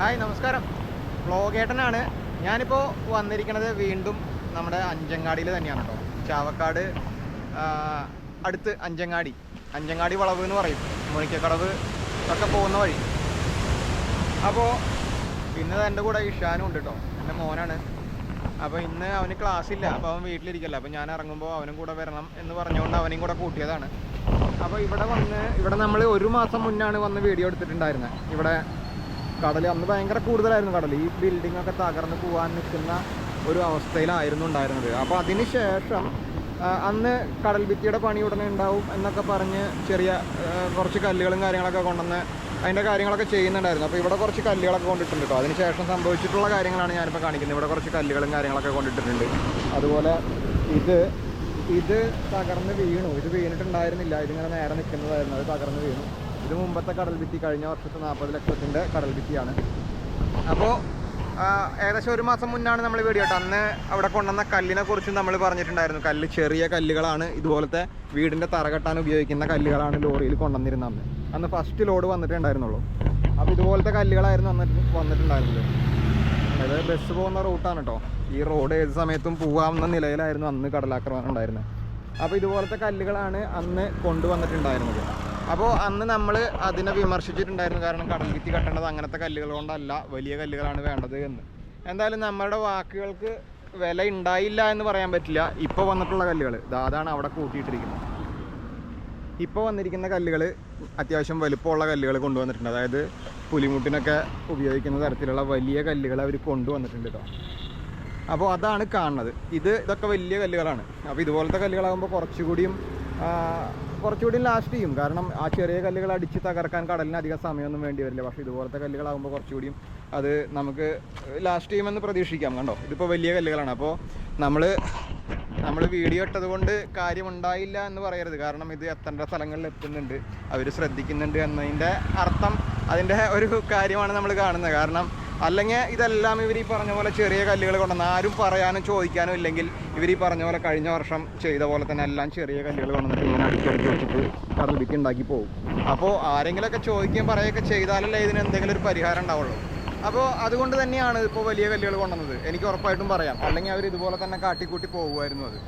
Hi നമസ്കാരം. വ്ളോഗേട്ടനാണ്. ഞാനിപ്പോൾ വന്നിരിക്കുന്നത് വീണ്ടും നമ്മുടെ അഞ്ചങ്ങാടിയിൽ തന്നെയാണ് കേട്ടോ. ചാവക്കാട് അടുത്ത് അഞ്ചങ്ങാടി. അഞ്ചങ്ങാടി വളവ് എന്ന് പറയും. മുണിക്കക്കടവ് ഒക്കെ പോകുന്ന വഴി. അപ്പോൾ ഇന്ന് എന്റെ കൂടെ ഇഷാനും ഉണ്ട് കേട്ടോ. എന്റെ മോനാണ്. അപ്പോൾ ഇന്ന് അവന് ക്ലാസ് ഇല്ല. അപ്പോൾ അവൻ വീട്ടിലിരിക്കല്ല. അപ്പോൾ ഞാൻ ഇറങ്ങുമ്പോൾ അവനും കൂടെ വരണം എന്ന് പറഞ്ഞുകൊണ്ട് അവനെയും കൂടെ കൂട്ടിയതാണ്. അപ്പോൾ ഇവിടെ വന്ന് ഇവിടെ നമ്മൾ ഒരു മാസം മുന്നാണ് വന്ന് വീഡിയോ എടുത്തിട്ടുണ്ടായിരുന്നത് ഇവിടെ കടൽ അന്ന് ഭയങ്കര കൂടുതലായിരുന്നു കടൽ ഈ ബിൽഡിംഗ് ഒക്കെ തകർന്ന് പോകാൻ നിൽക്കുന്ന ഒരു അവസ്ഥയിലായിരുന്നു ഉണ്ടായിരുന്നത്. അപ്പോൾ അതിന് ശേഷം അന്ന് കടൽ ഭിത്തിയുടെ പണി ഉടനെ ഉണ്ടാവും എന്നൊക്കെ പറഞ്ഞ് ചെറിയ കുറച്ച് കല്ലുകളും കാര്യങ്ങളൊക്കെ കൊണ്ടുവന്ന് അതിന്റെ കാര്യങ്ങളൊക്കെ ചെയ്യുന്നുണ്ടായിരുന്നു. അപ്പോൾ ഇവിടെ കുറച്ച് കല്ലുകളൊക്കെ കൊണ്ടിട്ടുണ്ട് കേട്ടോ അതിന് ശേഷം സംഭവിച്ചിട്ടുള്ള കാര്യങ്ങളാണ് ഞാനിപ്പോൾ കാണിക്കുന്നത്. ഇവിടെ കുറച്ച് കല്ലുകളും കാര്യങ്ങളൊക്കെ കൊണ്ടിട്ടുണ്ട് അതുപോലെ ഇത് ഇത് തകർന്ന് വീണു. ഇത് വീണിട്ടുണ്ടായിരുന്നില്ല. ഇതിങ്ങനെ നേരെ നിൽക്കുന്നതായിരുന്നു. അത് തകർന്ന് വീണു. ഇത് മുമ്പത്തെ കടൽ ഭിത്തി കഴിഞ്ഞ വർഷത്തെ നാൽപ്പത് ലക്ഷത്തിന്റെ കടൽ ഭിത്തിയാണ്. അപ്പോൾ ഏകദേശം ഒരു മാസം മുന്നാണ് നമ്മൾ വീഡിയോ കേട്ടോ അന്ന് അവിടെ കൊണ്ടുവന്ന കല്ലിനെ കുറിച്ചും നമ്മൾ പറഞ്ഞിട്ടുണ്ടായിരുന്നു. കല്ല് ചെറിയ കല്ലുകളാണ്. ഇതുപോലത്തെ വീടിന്റെ തറ കെട്ടാൻ ഉപയോഗിക്കുന്ന കല്ലുകളാണ് ലോറിയിൽ കൊണ്ടുവന്നിരുന്നത് അന്ന്. അന്ന് ഫസ്റ്റ് ലോഡ് വന്നിട്ടുണ്ടായിരുന്നുള്ളൂ. അപ്പോൾ ഇതുപോലത്തെ കല്ലുകളായിരുന്നു അന്ന് വന്നിട്ടുണ്ടായിരുന്നത്. അതായത് ബസ് പോകുന്ന റൂട്ടാണ് കേട്ടോ ഈ റോഡ് ഏത് സമയത്തും പോകാവുന്ന നിലയിലായിരുന്നു അന്ന് കടലാക്രമണം ഉണ്ടായിരുന്നത്. അപ്പോൾ ഇതുപോലത്തെ കല്ലുകളാണ് അന്ന് കൊണ്ടുവന്നിട്ടുണ്ടായിരുന്നത്. അപ്പോൾ അന്ന് നമ്മൾ അതിനെ വിമർശിച്ചിട്ടുണ്ടായിരുന്നു. കാരണം കടൽ ഭിത്തി കെട്ടേണ്ടത് അങ്ങനത്തെ കല്ലുകൾ കൊണ്ടല്ല വലിയ കല്ലുകളാണ് വേണ്ടത് എന്ന്. എന്തായാലും നമ്മുടെ വാക്കുകൾക്ക് വില ഉണ്ടായില്ല എന്ന് പറയാൻ പറ്റില്ല. ഇപ്പോൾ വന്നിട്ടുള്ള കല്ലുകൾ അതാണ് അവിടെ കൂട്ടിയിട്ടിരിക്കുന്നത്. ഇപ്പോൾ വന്നിരിക്കുന്ന കല്ലുകൾ അത്യാവശ്യം വലുപ്പമുള്ള കല്ലുകൾ കൊണ്ടുവന്നിട്ടുണ്ട്. അതായത് പുലിമുട്ടിനൊക്കെ ഉപയോഗിക്കുന്ന തരത്തിലുള്ള വലിയ കല്ലുകൾ അവർ കൊണ്ടുവന്നിട്ടുണ്ട് കേട്ടോ അപ്പോൾ അതാണ് കാണുന്നത്. ഇത് ഇതൊക്കെ വലിയ കല്ലുകളാണ്. അപ്പോൾ ഇതുപോലത്തെ കല്ലുകളാകുമ്പോൾ കുറച്ചുകൂടിയും കുറച്ചുകൂടി ലാസ്റ്റ് ചെയ്യും. കാരണം ആ ചെറിയ കല്ലുകൾ അടിച്ച് തകർക്കാൻ കടലിന് അധികം സമയമൊന്നും വേണ്ടി വരില്ല. പക്ഷേ ഇതുപോലത്തെ കല്ലുകളാകുമ്പോൾ കുറച്ചുകൂടിയും അത് നമുക്ക് ലാസ്റ്റ് ചെയ്യുമെന്ന് പ്രതീക്ഷിക്കാം. കണ്ടോ? ഇതിപ്പോൾ വലിയ കല്ലുകളാണ്. അപ്പോൾ നമ്മൾ നമ്മൾ വീഡിയോ ഇട്ടത് കൊണ്ട് കാര്യമുണ്ടായില്ല എന്ന് പറയരുത്. കാരണം ഇത് എത്തേണ്ട സ്ഥലങ്ങളിൽ എത്തുന്നുണ്ട്. അവർ ശ്രദ്ധിക്കുന്നുണ്ട് എന്നതിന്റെ അർത്ഥം അതിന്റെ ഒരു കാര്യമാണ് നമ്മൾ കാണുന്നത്. കാരണം അല്ലെങ്കിൽ ഇതെല്ലാം ഇവർ ഈ പറഞ്ഞ പോലെ ചെറിയ കല്ലുകൾ കൊണ്ടുവന്ന് ആരും പറയാനും ചോദിക്കാനും ഇല്ലെങ്കിൽ ഇവർ ഈ പറഞ്ഞ പോലെ കഴിഞ്ഞ വർഷം ചെയ്ത പോലെ തന്നെ എല്ലാം ചെറിയ കല്ലുകൾ കൊണ്ടുവന്നിട്ട് ഇങ്ങനെ അടിച്ചടിച്ച് വെച്ചിട്ട് ഭിത്തി ഉണ്ടാക്കി പോകും. അപ്പോൾ ആരെങ്കിലുമൊക്കെ ചോദിക്കുകയും പറയുകയൊക്കെ ചെയ്താലല്ലേ ഇതിന് എന്തെങ്കിലും ഒരു പരിഹാരം ഉണ്ടാവുള്ളൂ. അപ്പോൾ അതുകൊണ്ട് തന്നെയാണ് ഇപ്പോൾ വലിയ കല്ലുകൾ കൊണ്ടുവന്നത്. എനിക്ക് ഉറപ്പായിട്ടും പറയാം. അല്ലെങ്കിൽ അവർ ഇതുപോലെ തന്നെ കാട്ടിക്കൂട്ടി പോകുമായിരുന്നു അത്.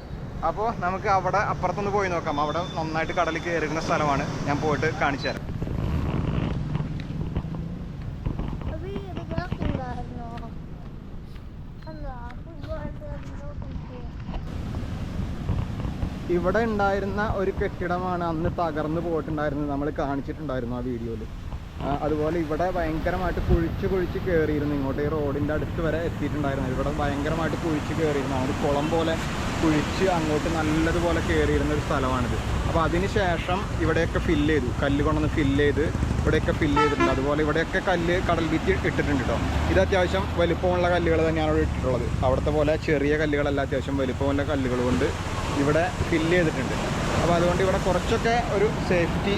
അപ്പോൾ നമുക്ക് അവിടെ അപ്പുറത്തൊന്ന് പോയി നോക്കാം. അവിടെ നന്നായിട്ട് കടലിൽ കയറുന്ന സ്ഥലമാണ്. ഞാൻ പോയിട്ട് കാണിച്ചു തരാം. ഇവിടെ ഉണ്ടായിരുന്ന ഒരു കെട്ടിടമാണ് അന്ന് തകർന്നു പോയിട്ടുണ്ടായിരുന്നത്. നമ്മൾ കാണിച്ചിട്ടുണ്ടായിരുന്നു ആ വീഡിയോയിൽ അതുപോലെ ഇവിടെ ഭയങ്കരമായിട്ട് കുഴിച്ച് കുഴിച്ച് കയറിയിരുന്നു ഇങ്ങോട്ട് ഈ റോഡിന്റെ അടുത്ത് വരെ എത്തിയിട്ടുണ്ടായിരുന്നു. ഇവിടെ ഭയങ്കരമായിട്ട് കുഴിച്ച് കയറിയിരുന്നു ഒരു കുളം പോലെ കുഴിച്ച് അങ്ങോട്ട് നല്ലതുപോലെ കയറിയിരുന്ന ഒരു സ്ഥലമാണിത്. അപ്പോൾ അതിന് ശേഷം ഇവിടെയൊക്കെ ഫില്ല് ചെയ്തു. കല്ല് കൊണ്ടുവന്ന് ഫില്ല് ചെയ്ത് ഇവിടെയൊക്കെ ഫില്ല് ചെയ്തിട്ടുണ്ട്. അതുപോലെ ഇവിടെയൊക്കെ കല്ല് കടൽ ഭിത്തി ഇട്ടിട്ടുണ്ട് കേട്ടോ ഇത് അത്യാവശ്യം വലിപ്പമുള്ള കല്ലുകൾ തന്നെയാണ് ഇവിടെ ഇട്ടിട്ടുള്ളത്. അവിടുത്തെ പോലെ ചെറിയ കല്ലുകളല്ല. അത്യാവശ്യം വലിപ്പമുള്ള കല്ലുകൾ കൊണ്ട് ഇവിടെ ഫില്ല് ചെയ്തിട്ടുണ്ട്. അപ്പോൾ അതുകൊണ്ട് ഇവിടെ കുറച്ചൊക്കെ ഒരു സേഫ്റ്റി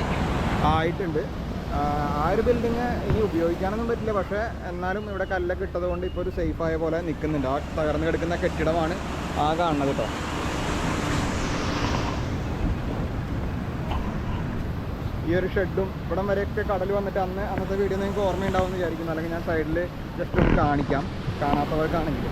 ആയിട്ടുണ്ട്. ആ ഒരു ബിൽഡിങ് ഇനി ഉപയോഗിക്കാനൊന്നും പറ്റില്ല. പക്ഷേ എന്നാലും ഇവിടെ കല്ലൊക്കെ ഇട്ടതുകൊണ്ട് ഇപ്പോൾ ഒരു സേഫായ പോലെ നിൽക്കുന്നുണ്ട് ആ തകർന്നു കിടക്കുന്ന കെട്ടിടമാണ് ആ കാണുന്നത് കേട്ടോ ഈ ഒരു ഷെഡും ഇവിടം വരെയൊക്കെ കടൽ വന്നിട്ട് അന്ന് അന്നത്തെ വീഡിയോ നിങ്ങൾക്ക് ഓർമ്മയുണ്ടാവും എന്ന് വിചാരിക്കുന്നു. അല്ലെങ്കിൽ ഞാൻ സൈഡിൽ ജസ്റ്റ് ഒന്ന് കാണിക്കാം. കാണാത്തവർക്കാണെങ്കിൽ.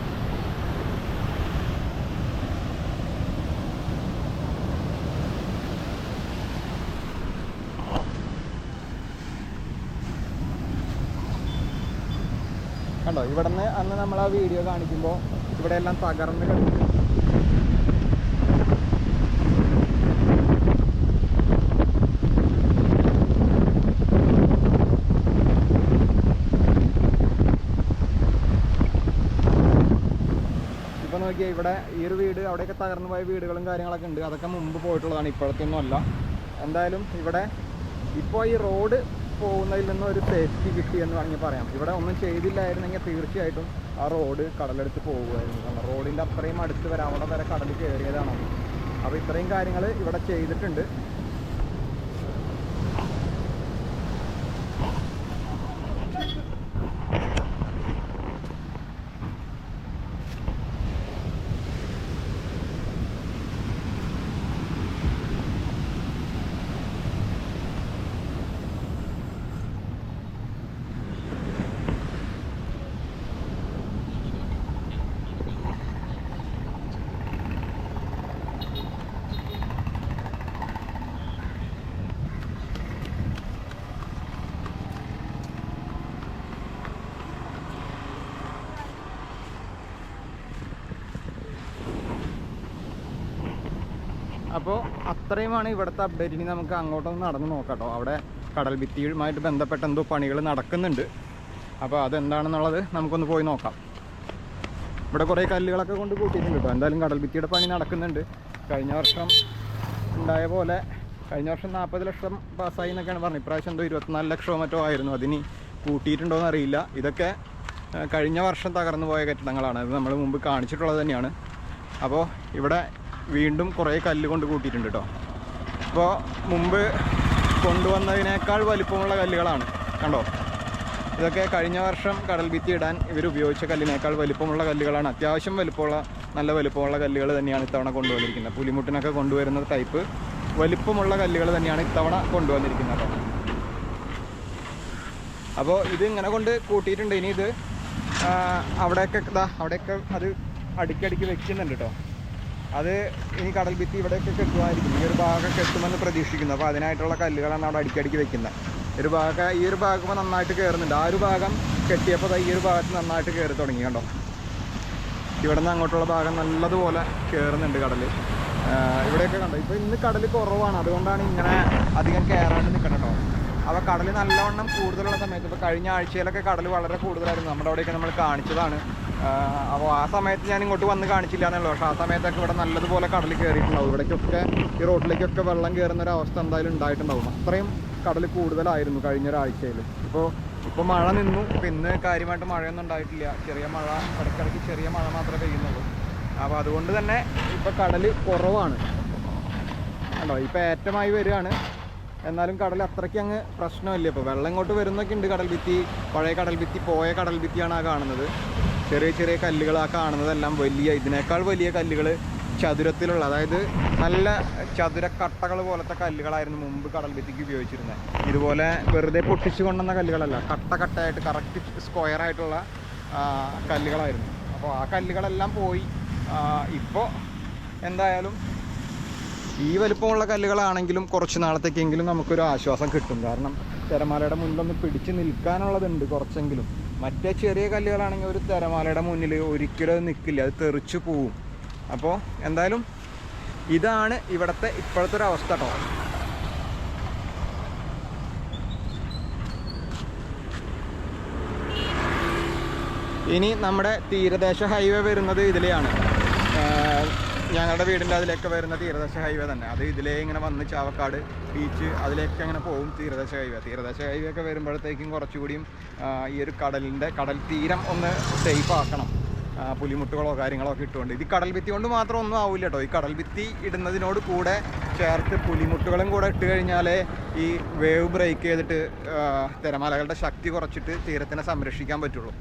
കണ്ടോ? ഇവിടെ നിന്ന് അന്ന് നമ്മൾ ആ വീഡിയോ കാണിക്കുമ്പോൾ ഇവിടെ എല്ലാം തകർന്ന് കിടക്കും ഇപ്പൊ നോക്കിയാൽ ഇവിടെ ഈ ഒരു വീട് അവിടെയൊക്കെ തകർന്നു പോയ വീടുകളും കാര്യങ്ങളൊക്കെ ഉണ്ട്. അതൊക്കെ മുമ്പ് പോയിട്ടുള്ളതാണ് ഇപ്പോഴത്തെ ഒന്നും അല്ല എന്തായാലും ഇവിടെ ഇപ്പോൾ ഈ റോഡ് പോകുന്നതിൽ നിന്ന് ഒരു സേഫ്റ്റി കിട്ടി എന്ന് വേണമെങ്കിൽ പറയാം. ഇവിടെ ഒന്നും ചെയ്തില്ലായിരുന്നെങ്കിൽ തീർച്ചയായിട്ടും ആ റോഡ് കടലെടുത്ത് പോകുമായിരുന്നു. കാരണം റോഡിന്റെ അത്രയും അടുത്ത് വരെ അവിടെ വരെ കടൽ കയറിയതാണ്. അപ്പോൾ ഇത്രയും കാര്യങ്ങൾ ഇവിടെ ചെയ്തിട്ടുണ്ട്. അപ്പോൾ അത്രയുമാണ് ഇവിടുത്തെ അപ്ഡേറ്റ് ഇനി നമുക്ക് അങ്ങോട്ടൊന്ന് നടന്ന് നോക്കാം അവിടെ കടൽ ഭിത്തിയുമായിട്ട് ബന്ധപ്പെട്ട എന്തോ പണികൾ നടക്കുന്നുണ്ട്. അപ്പോൾ അതെന്താണെന്നുള്ളത് നമുക്കൊന്ന് പോയി നോക്കാം. ഇവിടെ കുറേ കല്ലുകളൊക്കെ കൊണ്ട് കൂട്ടിയിട്ടുണ്ട് കേട്ടോ എന്തായാലും കടൽ ഭിത്തിയുടെ പണി നടക്കുന്നുണ്ട്. കഴിഞ്ഞ വർഷം ഉണ്ടായ പോലെ കഴിഞ്ഞ വർഷം നാൽപ്പത് ലക്ഷം പാസ്സായി എന്നൊക്കെയാണ് പറഞ്ഞത്. ഇപ്രാവശ്യം എന്തോ ഇരുപത്തിനാല് ലക്ഷമോ മറ്റോ ആയിരുന്നു. അതിന് കൂട്ടിയിട്ടുണ്ടോ എന്നറിയില്ല. ഇതൊക്കെ കഴിഞ്ഞ വർഷം തകർന്നു പോയ കെട്ടിടങ്ങളാണ്. അത് നമ്മൾ മുമ്പ് കാണിച്ചിട്ടുള്ളത് തന്നെയാണ്. അപ്പോൾ ഇവിടെ വീണ്ടും കുറേ കല്ല് കൊണ്ട് കൂട്ടിയിട്ടുണ്ട് കേട്ടോ അപ്പോൾ മുമ്പ് കൊണ്ടുവന്നതിനേക്കാൾ വലിപ്പമുള്ള കല്ലുകളാണ്. കണ്ടോ? ഇതൊക്കെ കഴിഞ്ഞ വർഷം കടൽ ഭിത്തി ഇടാൻ ഇവർ ഉപയോഗിച്ച കല്ലിനേക്കാൾ വലിപ്പമുള്ള കല്ലുകളാണ്. അത്യാവശ്യം വലിപ്പമുള്ള നല്ല വലിപ്പമുള്ള കല്ലുകൾ തന്നെയാണ് ഇത്തവണ കൊണ്ടുവന്നിരിക്കുന്നത്. പുലിമുട്ടിനൊക്കെ കൊണ്ടുവരുന്ന ടൈപ്പ് വലിപ്പമുള്ള കല്ലുകൾ തന്നെയാണ് ഇത്തവണ കൊണ്ടുവന്നിരിക്കുന്നത് അപ്പോൾ ഇത് ഇങ്ങനെ കൊണ്ട് കൂട്ടിയിട്ടുണ്ട്. ഇനി ഇത് അവിടെയൊക്കെ ഇതാ അവിടെയൊക്കെ അത് അടുക്കടുക്കി വെക്കുന്നുണ്ട് കേട്ടോ അത് ഇനി കടൽ ഭിത്തി ഇവിടെയൊക്കെ കെട്ടുമായിരിക്കും. ഈ ഒരു ഭാഗമൊക്കെ കെട്ടുമെന്ന് പ്രതീക്ഷിക്കുന്നു. അപ്പോൾ അതിനായിട്ടുള്ള കല്ലുകളാണ് അവിടെ അടിക്കടിക്ക് വെക്കുന്നത് ഒരു ഭാഗം ഈ ഒരു ഭാഗം നന്നായിട്ട് കയറുന്നുണ്ട് ആ ഒരു ഭാഗം കെട്ടിയപ്പോൾ ഈ ഒരു ഭാഗത്ത് നന്നായിട്ട് കയറി തുടങ്ങി കണ്ടോ? ഇവിടെ നിന്ന് അങ്ങോട്ടുള്ള ഭാഗം നല്ലതുപോലെ കയറുന്നുണ്ട് കടൽ ഇവിടെയൊക്കെ കണ്ടോ? ഇപ്പോൾ ഇന്ന് കടൽ കുറവാണ്. അതുകൊണ്ടാണ് ഇങ്ങനെ അധികം കയറാണ്ട് നിൽക്കണം കേട്ടോ അപ്പോൾ കടൽ നല്ലവണ്ണം കൂടുതലുള്ള സമയത്ത് ഇപ്പോൾ കഴിഞ്ഞ ആഴ്ചയിലൊക്കെ കടൽ വളരെ കൂടുതലായിരുന്നു. നമ്മുടെ അവിടെയൊക്കെ നമ്മൾ കാണിച്ചതാണ്. അപ്പോൾ ആ സമയത്ത് ഞാൻ ഇങ്ങോട്ട് വന്ന് കാണിച്ചില്ല എന്നുള്ളൂ പക്ഷേ ആ സമയത്തൊക്കെ ഇവിടെ നല്ലതുപോലെ കടൽ കയറിയിട്ടുണ്ടാവും. ഇവിടേക്കൊക്കെ ഈ റോഡിലേക്കൊക്കെ വെള്ളം കയറുന്ന ഒരു അവസ്ഥ എന്തായാലും ഉണ്ടായിട്ടുണ്ടാവും. അത്രയും കടൽ കൂടുതലായിരുന്നു കഴിഞ്ഞ ഒരാഴ്ചയിൽ ഇപ്പോൾ ഇപ്പോൾ മഴ നിന്നു. ഇപ്പം ഇന്ന് കാര്യമായിട്ട് മഴയൊന്നും ഉണ്ടായിട്ടില്ല. ചെറിയ മഴ ഇടയ്ക്കിടയ്ക്ക് ചെറിയ മഴ മാത്രമേ പെയ്യുന്നുള്ളൂ. അപ്പോൾ അതുകൊണ്ട് തന്നെ ഇപ്പോൾ കടൽ കുറവാണ്. കണ്ടോ? ഇപ്പോൾ ഏറ്റമായി വരികയാണ്. എന്നാലും കടൽ അത്രയ്ക്ക് അങ്ങ് പ്രശ്നമില്ല. ഇപ്പോൾ വെള്ളം ഇങ്ങോട്ട് വരുന്നൊക്കെ ഉണ്ട് കടൽ ഭിത്തി പഴയ കടൽ ഭിത്തി പോയ കടൽ ഭിത്തിയാണ് ആ കാണുന്നത്. ചെറിയ ചെറിയ കല്ലുകൾ ആ കാണുന്നതെല്ലാം വലിയ ഇതിനേക്കാൾ വലിയ കല്ലുകൾ ചതുരത്തിലുള്ള അതായത് നല്ല ചതുരക്കട്ടകൾ പോലത്തെ കല്ലുകളായിരുന്നു മുമ്പ് കടൽ ഭിത്തിക്ക് ഉപയോഗിച്ചിരുന്നത്. ഇതുപോലെ വെറുതെ പൊട്ടിച്ചു കൊണ്ടുവന്ന കല്ലുകളല്ല കട്ട കട്ടയായിട്ട് കറക്റ്റ് സ്ക്വയർ ആയിട്ടുള്ള കല്ലുകളായിരുന്നു. അപ്പോൾ ആ കല്ലുകളെല്ലാം പോയി. ഇപ്പോൾ എന്തായാലും ഈ വലിപ്പമുള്ള കല്ലുകളാണെങ്കിലും കുറച്ച് നാളത്തേക്കെങ്കിലും നമുക്കൊരു ആശ്വാസം കിട്ടും. കാരണം തിരമാലയുടെ മുന്നിലൊന്ന് പിടിച്ച് നിൽക്കാനുള്ളതുണ്ട് കുറച്ചെങ്കിലും. മറ്റേ ചെറിയ കല്ലുകളാണെങ്കിൽ ഒരു തിരമാലയുടെ മുന്നിൽ ഒരിക്കലും നിൽക്കില്ല അത് തെറിച്ച് പോവും. അപ്പോൾ എന്തായാലും ഇതാണ് ഇവിടുത്തെ ഇപ്പോഴത്തെ ഒരു അവസ്ഥ കേട്ടോ ഇനി നമ്മുടെ തീരദേശ ഹൈവേ വരുന്നത് ഇതിലെയാണ്. ഞങ്ങളുടെ വീടിന്റെ അതിലേക്ക് വരുന്ന തീരദേശ ഹൈവേ തന്നെ. അത് ഇതിലേ ഇങ്ങനെ വന്ന് ചാവക്കാട് ബീച്ച് അതിലേക്ക് അങ്ങനെ പോകും തീരദേശ ഹൈവേ. തീരദേശ ഹൈവേ ഒക്കെ വരുമ്പോഴത്തേക്കും കുറച്ചുകൂടിയും ഈ ഒരു കടലിന്റെ കടൽ തീരം ഒന്ന് സേഫ് ആക്കണം. പുലിമുട്ടുകളോ കാര്യങ്ങളോ ഒക്കെ ഇട്ടുകൊണ്ട്. ഇത് കടൽ ഭിത്തി കൊണ്ട് മാത്രം ഒന്നും ആവില്ല കേട്ടോ ഈ കടൽ ഭിത്തി ഇടുന്നതിനോട് കൂടെ ചേർത്ത് പുലിമുട്ടുകളും കൂടെ ഇട്ട് കഴിഞ്ഞാലേ ഈ വേവ് ബ്രേക്ക് ചെയ്തിട്ട് തിരമാലകളുടെ ശക്തി കുറച്ചിട്ട് തീരത്തിനെ സംരക്ഷിക്കാൻ പറ്റുള്ളൂ.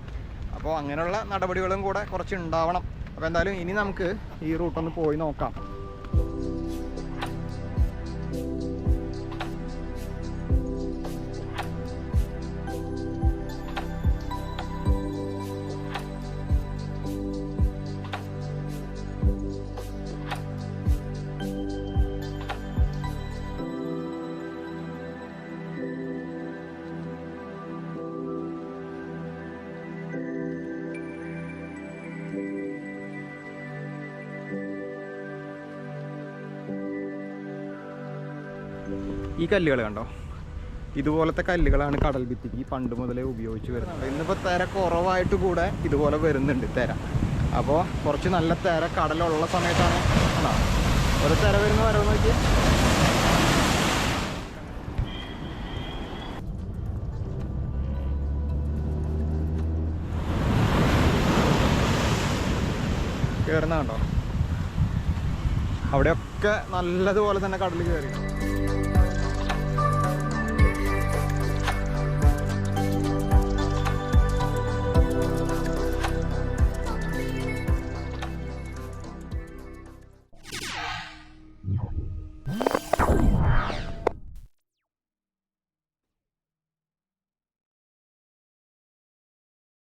അപ്പോൾ അങ്ങനെയുള്ള നടപടികളും കൂടെ കുറച്ച് ഉണ്ടാവണം അപ്പോൾ എന്തായാലും ഇനി നമുക്ക് ഈ റൂട്ടൊന്ന് പോയി നോക്കാം. ഈ കല്ലുകൾ കണ്ടോ? ഇതുപോലത്തെ കല്ലുകളാണ് കടൽ ഭിത്തിക്ക് പണ്ട് മുതലേ ഉപയോഗിച്ച് വരുന്നത്. ഇന്നിപ്പോൾ തിര കുറവായിട്ട് കൂടെ ഇതുപോലെ വരുന്നുണ്ട് തിര. അപ്പോൾ കുറച്ച് നല്ല തിര കടലുള്ള സമയത്താണ്. കണ്ടോ? ഒരു തിര വരുന്ന വരവ് നോക്കി കയറുന്ന കണ്ടോ? അവിടെയൊക്കെ നല്ലതുപോലെ തന്നെ കടലിൽ കയറി